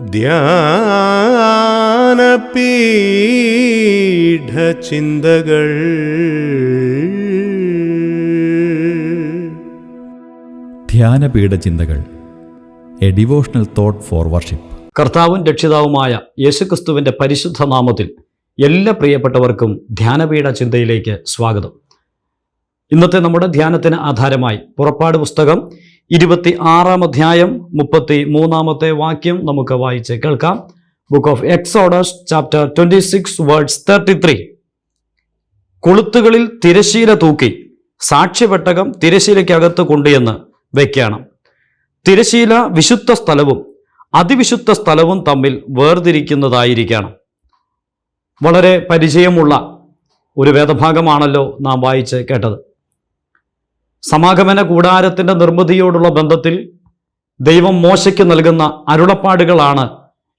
ധ്യാനപീഠചിന്തകൾ. ധ്യാനപീഠ ചിന്തകൾ a devotional thought for worship. കർത്താവും രക്ഷിതാവുമായ യേശുക്രിസ്തുവിന്റെ പരിശുദ്ധ നാമത്തിൽ എല്ലാ പ്രിയപ്പെട്ടവർക്കും ധ്യാനപീഠ ചിന്തയിലേക്ക് സ്വാഗതം. ഇന്നത്തെ നമ്മുടെ ധ്യാനത്തിന് ആധാരമായി പുറപ്പാട് പുസ്തകം ഇരുപത്തി ആറാം അധ്യായം മുപ്പത്തി മൂന്നാമത്തെ വാക്യം നമുക്ക് വായിച്ച് കേൾക്കാം. Book of Exodus chapter twenty six words thirty three കൊളുത്തുകളിൽ തിരശീല തൂക്കി സാക്ഷ്യപെട്ടകം തിരശീലയ്ക്കകത്ത് കൊണ്ടുചെന്ന് വയ്ക്കണം. തിരശീല വിശുദ്ധ സ്ഥലവും അതിവിശുദ്ധ സ്ഥലവും തമ്മിൽ വേർതിരിക്കുന്നതായിരിക്കണം. വളരെ പരിചയമുള്ള ഒരു വേദഭാഗമാണല്ലോ നാം വായിച്ച് കേട്ടത്. സമാഗമന കൂടാരത്തിന്റെ നിർമ്മിതിയോടുള്ള ബന്ധത്തിൽ ദൈവം മോശയ്ക്ക് നൽകുന്ന അരുളപ്പാടുകളാണ്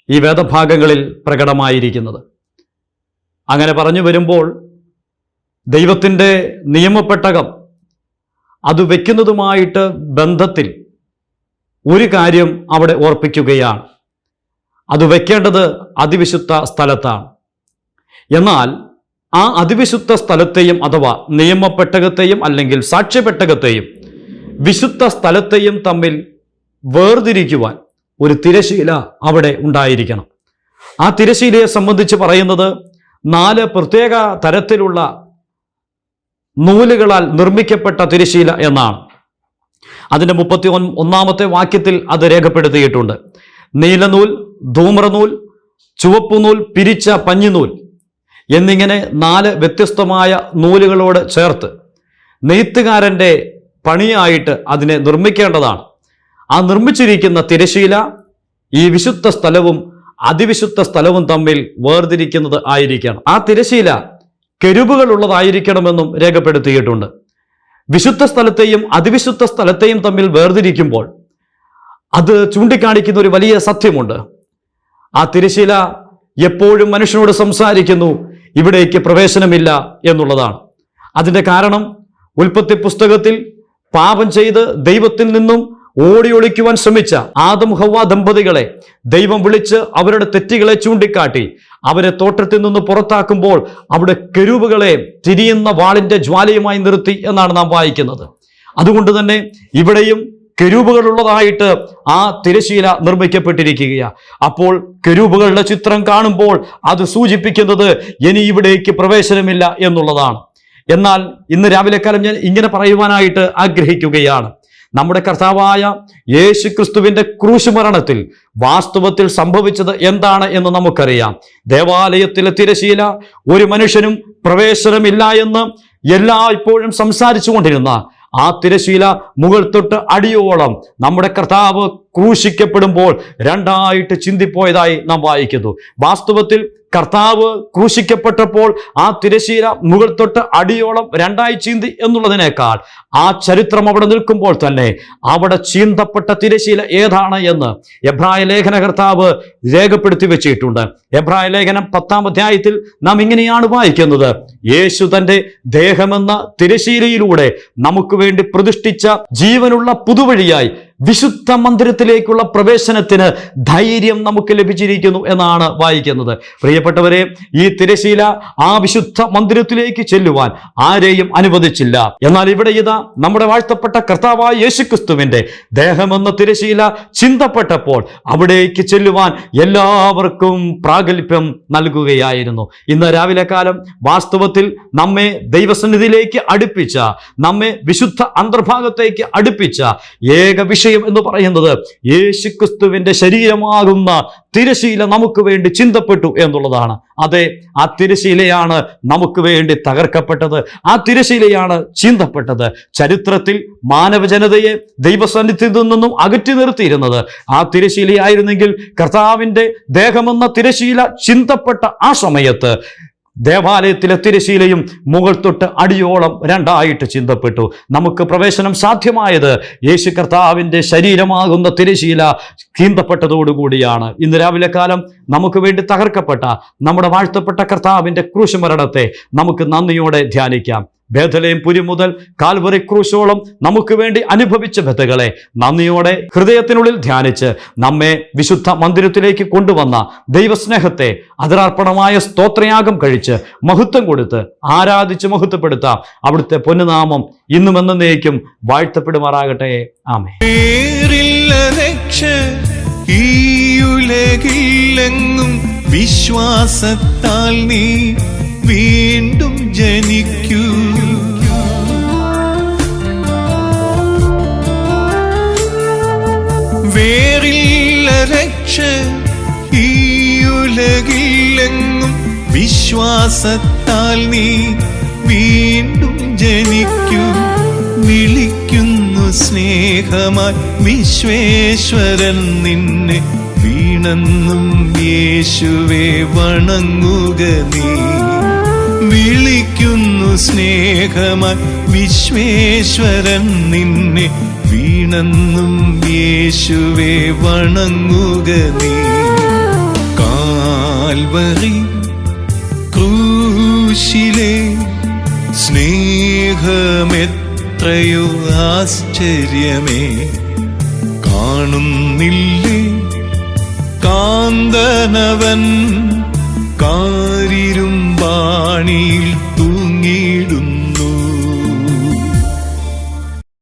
ഈ വേദഭാഗങ്ങളിൽ പ്രകടമായിരിക്കുന്നത്. അങ്ങനെ പറഞ്ഞു വരുമ്പോൾ ദൈവത്തിന്റെ നിയമപ്പെട്ടകം അത് വയ്ക്കുന്നതുമായിട്ട് ബന്ധത്തിൽ ഒരു കാര്യം അവിടെ ഓർപ്പിക്കുകയാണ്. അത് വയ്ക്കേണ്ടത് അതിവിശുദ്ധ സ്ഥലത്താണ്. എന്നാൽ ആ അതിവിശുദ്ധ സ്ഥലത്തെയും അഥവാ നിയമപ്പെട്ടകത്തെയും അല്ലെങ്കിൽ സാക്ഷ്യപ്പെട്ടകത്തെയും വിശുദ്ധ സ്ഥലത്തെയും തമ്മിൽ വേർതിരിക്കുവാൻ ഒരു തിരശീല അവിടെ ഉണ്ടായിരിക്കണം. ആ തിരശീലയെ സംബന്ധിച്ച് പറയുന്നത് നാല് പ്രത്യേക തരത്തിലുള്ള നൂലുകളാൽ നിർമ്മിക്കപ്പെട്ട തിരശീല എന്നാണ്. അതിന്റെ മുപ്പത്തി ഒന്നാമത്തെ വാക്യത്തിൽ അത് രേഖപ്പെടുത്തിയിട്ടുണ്ട്. നീലനൂൽ ധൂമ്രനൂൽ ചുവപ്പുനൂൽ പിരിച്ച പഞ്ഞിനൂൽ. എന്നിങ്ങനെ നാല് വ്യത്യസ്തമായ നൂലുകളോട് ചേർത്ത് നെയ്ത്തുകാരന്റെ പണിയായിട്ട് അതിനെ നിർമ്മിക്കേണ്ടതാണ്. ആ നിർമ്മിച്ചിരിക്കുന്ന തിരശീല ഈ വിശുദ്ധ സ്ഥലവും അതിവിശുദ്ധ സ്ഥലവും തമ്മിൽ വേർതിരിക്കുന്നത് ആയിരിക്കണം. ആ തിരശീല കെരുവുകളുള്ളതായിരിക്കണമെന്നും രേഖപ്പെടുത്തിയിട്ടുണ്ട്. വിശുദ്ധ സ്ഥലത്തെയും അതിവിശുദ്ധ സ്ഥലത്തെയും തമ്മിൽ വേർതിരിക്കുമ്പോൾ അത് ചൂണ്ടിക്കാണിക്കുന്ന ഒരു വലിയ സത്യമുണ്ട്. ആ തിരശീല എപ്പോഴും മനുഷ്യനോട് സംസാരിക്കുന്നു ഇവിടേക്ക് പ്രവേശനമില്ല എന്നുള്ളതാണ്. അതിന്റെ കാരണം ഉൽപ്പത്തി പുസ്തകത്തിൽ പാപം ചെയ്ത് ദൈവത്തിൽ നിന്നും ഓടി ഒളിക്കുവാൻ ശ്രമിച്ച ആദം ഹവ ദമ്പതികളെ ദൈവം വിളിച്ച് അവരുടെ തെറ്റുകളെ ചൂണ്ടിക്കാട്ടി അവരെ തോട്ടത്തിൽ നിന്ന് പുറത്താക്കുമ്പോൾ അവിടെ കെരുവുകളെ തിരിയുന്ന വാളിന്റെ ജ്വാലയുമായി നിർത്തി എന്നാണ് നാം വായിക്കുന്നത്. അതുകൊണ്ട് തന്നെ ഇവിടെയും കെരൂപുകളുള്ളതായിട്ട് ആ തിരശീല നിർമ്മിക്കപ്പെട്ടിരിക്കുകയാണ് അപ്പോൾ കെരൂപുകളുടെ ചിത്രം കാണുമ്പോൾ അത് സൂചിപ്പിക്കുന്നത് ഇനി ഇവിടേക്ക് പ്രവേശനമില്ല എന്നുള്ളതാണ്. എന്നാൽ ഇന്ന് രാവിലെ കാലം ഞാൻ ഇങ്ങനെ പറയുവാനായിട്ട് ആഗ്രഹിക്കുകയാണ്. നമ്മുടെ കർത്താവായ യേശു ക്രിസ്തുവിന്റെ ക്രൂശുമരണത്തിൽ വാസ്തവത്തിൽ സംഭവിച്ചത് എന്താണ് എന്ന് നമുക്കറിയാം. ദേവാലയത്തിലെ തിരശീല ഒരു മനുഷ്യനും പ്രവേശനമില്ല എന്ന് എല്ലാ ഇപ്പോഴും സംസാരിച്ചു കൊണ്ടിരുന്ന ആ തിരശീല മുകൾ തൊട്ട് അടിയോളം നമ്മുടെ കർത്താവ് ക്രൂശിക്കപ്പെടുമ്പോൾ രണ്ടായിട്ട് ചിന്തിപ്പോയതായി നാം വായിക്കുന്നു. വാസ്തവത്തിൽ കർത്താവ് ക്രൂശിക്കപ്പെട്ടപ്പോൾ ആ തിരശീല മുകൾ തൊട്ട് അടിയോളം രണ്ടായി ചീന്തി എന്നുള്ളതിനേക്കാൾ ആ ചരിത്രം അവിടെ നിൽക്കുമ്പോൾ തന്നെ അവിടെ ചീന്തപ്പെട്ട തിരശീല ഏതാണ് എന്ന് എബ്രായ ലേഖന കർത്താവ് രേഖപ്പെടുത്തി വെച്ചിട്ടുണ്ട്. എബ്രായ ലേഖനം പത്താം അധ്യായത്തിൽ നാം ഇങ്ങനെയാണ് വായിക്കുന്നത്. യേശു തന്റെ ദേഹമെന്ന തിരശീലയിലൂടെ നമുക്ക് വേണ്ടി പ്രതിഷ്ഠിച്ച ജീവനുള്ള പുതുവഴിയായി വിശുദ്ധ മന്ദിരത്തിലേക്കുള്ള പ്രവേശനത്തിന് ധൈര്യം നമുക്ക് ലഭിച്ചിരിക്കുന്നു എന്നാണ് വായിക്കുന്നത്. പ്രിയപ്പെട്ടവരെ ഈ തിരശീല ആ വിശുദ്ധ മന്ദിരത്തിലേക്ക് ചെല്ലുവാൻ ആരെയും അനുവദിച്ചില്ല. എന്നാൽ ഇവിടെ ഇതാ നമ്മുടെ വാഴ്ത്തപ്പെട്ട കർത്താവായ യേശുക്രിസ്തുവിന്റെ ദേഹമെന്ന തിരശീല ചിന്തപ്പെട്ടപ്പോൾ അവിടേക്ക് ചെല്ലുവാൻ എല്ലാവർക്കും പ്രാഗൽഭ്യം നൽകുകയായിരുന്നു. ഇന്ന് രാവിലെ കാലം വാസ്തവത്തിൽ നമ്മെ ദൈവസന്നിധിയിലേക്ക് അടുപ്പിച്ച നമ്മെ വിശുദ്ധ അന്തർഭാഗത്തേക്ക് അടുപ്പിച്ച ഏക വിഷയം എന്ന് പറയുന്നത് യേശുക്രിസ്തുവിന്റെ ശരീരമാകുന്ന തിരശീല നമുക്ക് വേണ്ടി ചിന്തപ്പെട്ടു എന്നുള്ളതാണ്. അതെ ആ തിരശീലയാണ് നമുക്ക് വേണ്ടി തകർക്കപ്പെട്ടത്. ആ തിരശീലയാണ് ചിന്തപ്പെട്ടത്. ചരിത്രത്തിൽ മാനവജനതയെ ദൈവസന്നിധിയിൽ നിന്നും അകറ്റി നിർത്തിയിരുന്നത്. ആ തിരശീലയായിരുന്നെങ്കിൽ കർത്താവിന്റെ ദേഹമെന്ന തിരശീല ചിന്തപ്പെട്ട ആ സമയത്ത് ദേവാലയത്തിലെ തിരശീലയും മുകൾ തൊട്ട് അടിയോളം രണ്ടായിട്ട് ചിന്തപ്പെട്ടു. നമുക്ക് പ്രവേശനം സാധ്യമായത് യേശു കർത്താവിന്റെ ശരീരമാകുന്ന തിരശീല ചീന്തപ്പെട്ടതോടുകൂടിയാണ് ഇന്ന് രാവിലെ കാലം നമുക്ക് വേണ്ടി തകർക്കപ്പെട്ട നമ്മുടെ വാഴ്ത്തപ്പെട്ട കർത്താവിന്റെ ക്രൂശുമരണത്തെ നമുക്ക് നന്ദിയോടെ ധ്യാനിക്കാം. ബേധലയും പുരി മുതൽ കാൽവറി ക്രൂശോളം നമുക്ക് വേണ്ടി അനുഭവിച്ച ബദ്ധകളെ നന്ദിയോടെ ഹൃദയത്തിനുള്ളിൽ ധ്യാനിച്ച് നമ്മെ വിശുദ്ധ മന്ദിരത്തിലേക്ക് കൊണ്ടുവന്ന ദൈവസ്നേഹത്തെ അതിരാർപ്പണമായ സ്തോത്രയാഗം കഴിച്ച് മഹത്വം കൊടുത്ത് ആരാധിച്ച് മഹത്വപ്പെടുത്താം. അവിടുത്തെ പൊന്നുനാമം ഇന്നും എന്നേക്കും വാഴ്ത്തപ്പെടുമാറാകട്ടെ. ആമേ വിശ്വാസത്താൽ നീ വീണ്ടും ജനിക്കൂ. വേറില്ല രക്ഷ ഈ ഉലകില്ലെങ്ങും വിശ്വാസത്താൽ നീ വീണ്ടും ജനിക്കൂ. വിളിക്കുന്നു സ്നേഹമായി വിശ്വേശ്വരൻ നിന്നെ വീണെന്നും യേശുവേ വണങ്ങുക നീ. വിളിക്കുന്നു സ്നേഹമായി. വിശ്വേശ്വരൻ നിന്നെ വീണെന്നും യേശുവെ വണങ്ങുക നീ. കാൽവറി ക്രൂശിലെ സ്നേഹമെത്രയോ ആശ്ചര്യമേ. കാണുന്നില്ലേ കാന്തനവൻ കാരിരുമ്പാണിയിൽ மணியில்